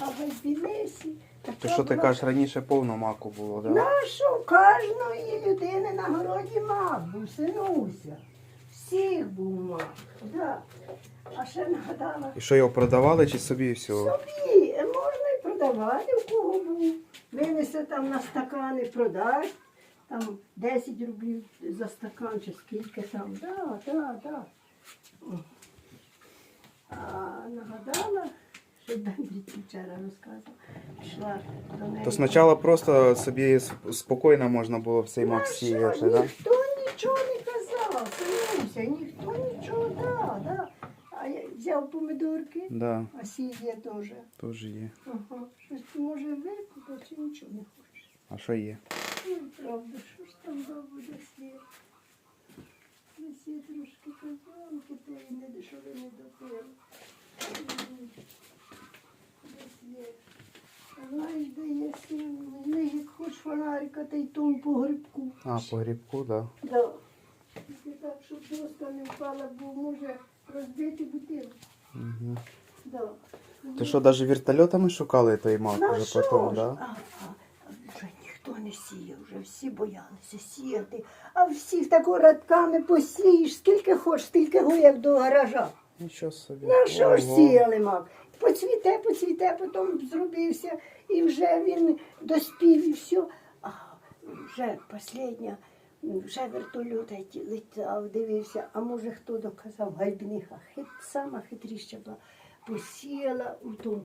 А в То що ти кажеш, раніше повно маку було, так? да? Нашу кожної людини на городі мак був, синуся. Всіх був мак. Да. А ще нагадала, І що його продавали чи собі все? собі е, можна і продавати, у кого був. Винесе там на стакани продасть, там 10 рублів за стакан чи скільки там. Да, да, да. О. А нагадала, що вчора розказував, пішла до неї. То спочатку просто собі спокійно можна було в цей Ну, сіяти, що, да? Ніхто нічого не казав, синуся, ніхто нічого, да, да. А я взяв помидорки, Да, а сіє теж. теж є. Ага, щось ти може викупити, чи нічого не хочеш. А що є? Ну, правда, що ж там буде світ? Десь є трошки казанки, та й не дешеве не допили. М, Десь є. А Знаєш, де є сім? Не як хоч фонарика, та й тому по грибку. А, по грибку, да. Да. Тільки так, щоб доска не впала, бо може розбити бутилку. Угу. Да. Ти що, навіть вертольотами шукали той мак На вже що потім, ж? да? А, а, вже ніхто не сіє, вже всі боялися сіяти. А всіх тако радками посієш, скільки хочеш, стільки як до гаража. Нічого собі. На що ж Ого. сіяли мак? Поцвіте, поцвіте, потім зробився, і вже він доспів, і все. А вже последня, вже вертольот летав, дивився, а може хто доказав, гайбниха, хит, сама хитріща була, посіяла у тому.